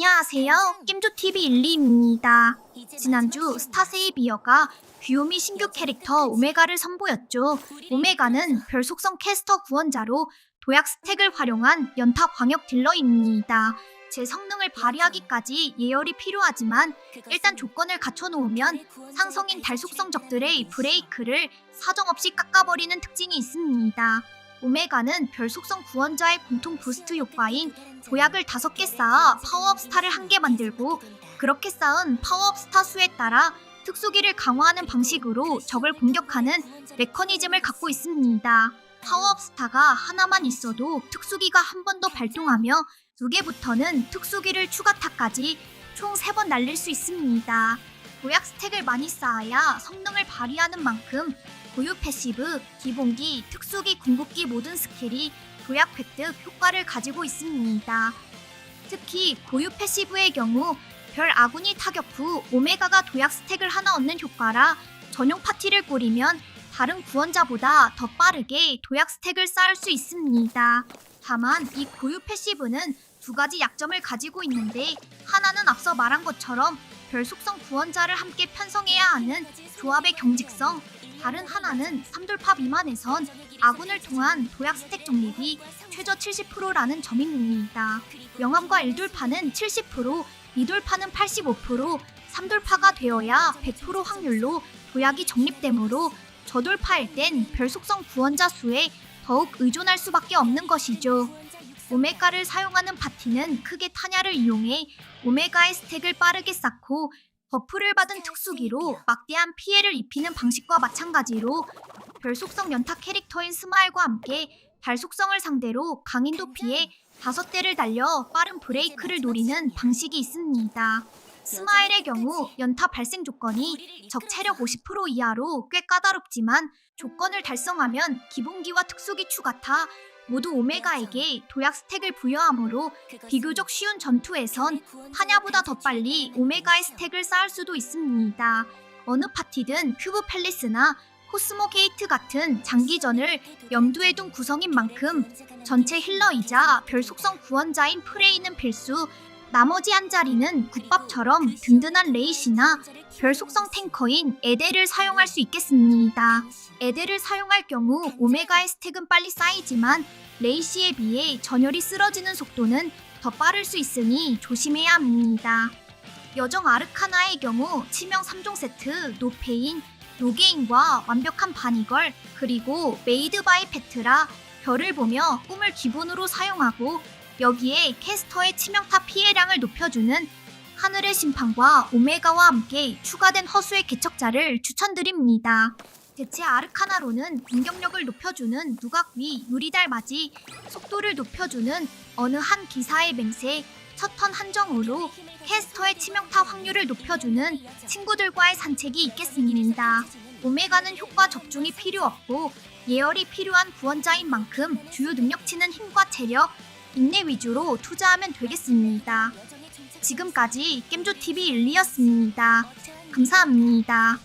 안녕하세요. 겜조TV 일리입니다. 지난주 스타세이비어가 귀요미 신규 캐릭터 오메가를 선보였죠. 오메가는 별 속성 캐스터 구원자로 도약 스택을 활용한 연타 광역 딜러입니다. 제 성능을 발휘하기까지 예열이 필요하지만 일단 조건을 갖춰놓으면 상성인 달 속성 적들의 브레이크를 사정없이 깎아버리는 특징이 있습니다. 오메가는 별 속성 구원자의 공통 부스트 효과인 도약을 5개 쌓아 파워업 스타를 한 개 만들고 그렇게 쌓은 파워업 스타 수에 따라 특수기를 강화하는 방식으로 적을 공격하는 메커니즘을 갖고 있습니다. 파워업 스타가 하나만 있어도 특수기가 한 번 더 발동하며 두 개부터는 특수기를 추가타까지 총 세 번 날릴 수 있습니다. 도약 스택을 많이 쌓아야 성능을 발휘하는 만큼 고유 패시브, 기본기, 특수기, 궁극기 모든 스킬이 도약 획득 효과를 가지고 있습니다. 특히 고유 패시브의 경우 별 아군이 타격 후 오메가가 도약 스택을 하나 얻는 효과라 전용 파티를 꾸리면 다른 구원자보다 더 빠르게 도약 스택을 쌓을 수 있습니다. 다만 이 고유 패시브는 두 가지 약점을 가지고 있는데 하나는 앞서 말한 것처럼 별 속성 구원자를 함께 편성해야 하는 조합의 경직성 다른 하나는 3돌파 미만에선 아군을 통한 도약 스택 적립이 최저 70%라는 점입니다. 영암과 1돌파는 70%, 2돌파는 85%, 3돌파가 되어야 100% 확률로 도약이 적립되므로 저돌파일 땐 별 속성 구원자 수에 더욱 의존할 수밖에 없는 것이죠. 오메가를 사용하는 파티는 크게 타냐를 이용해 오메가의 스택을 빠르게 쌓고 버프를 받은 특수기로 막대한 피해를 입히는 방식과 마찬가지로 별 속성 연타 캐릭터인 스마일과 함께 달 속성을 상대로 강인도 피해 다섯 대를 달려 빠른 브레이크를 노리는 방식이 있습니다. 스마일의 경우 연타 발생 조건이 적 체력 50% 이하로 꽤 까다롭지만 조건을 달성하면 기본기와 특수기 추가 타 모두 오메가에게 도약 스택을 부여하므로 비교적 쉬운 전투에선 타냐보다 더 빨리 오메가의 스택을 쌓을 수도 있습니다. 어느 파티든 큐브 팰리스나 코스모 게이트 같은 장기전을 염두에 둔 구성인 만큼 전체 힐러이자 별 속성 구원자인 프레이는 필수, 나머지 한 자리는 국밥처럼 든든한 레이시나 별 속성 탱커인 에데를 사용할 수 있겠습니다. 에데를 사용할 경우 오메가의 스택은 빨리 쌓이지만 레이시에 비해 전열이 쓰러지는 속도는 더 빠를 수 있으니 조심해야 합니다. 여정 아르카나의 경우 치명 3종 세트, 노페인, 노게인과 완벽한 바니걸, 그리고 메이드 바이 페트라 별을 보며 꿈을 기본으로 사용하고 여기에 캐스터의 치명타 피해량을 높여주는 하늘의 심판과 오메가와 함께 추가된 허수의 개척자를 추천드립니다. 대체 아르카나로는 공격력을 높여주는 누각 위 유리달 맞이, 속도를 높여주는 어느 한 기사의 맹세, 첫 턴 한정으로 캐스터의 치명타 확률을 높여주는 친구들과의 산책이 있겠습니다. 오메가는 효과 적중이 필요 없고 예열이 필요한 구원자인 만큼 주요 능력치는 힘과 체력, 인내 위주로 투자하면 되겠습니다. 지금까지 겜조TV 일리였습니다. 감사합니다.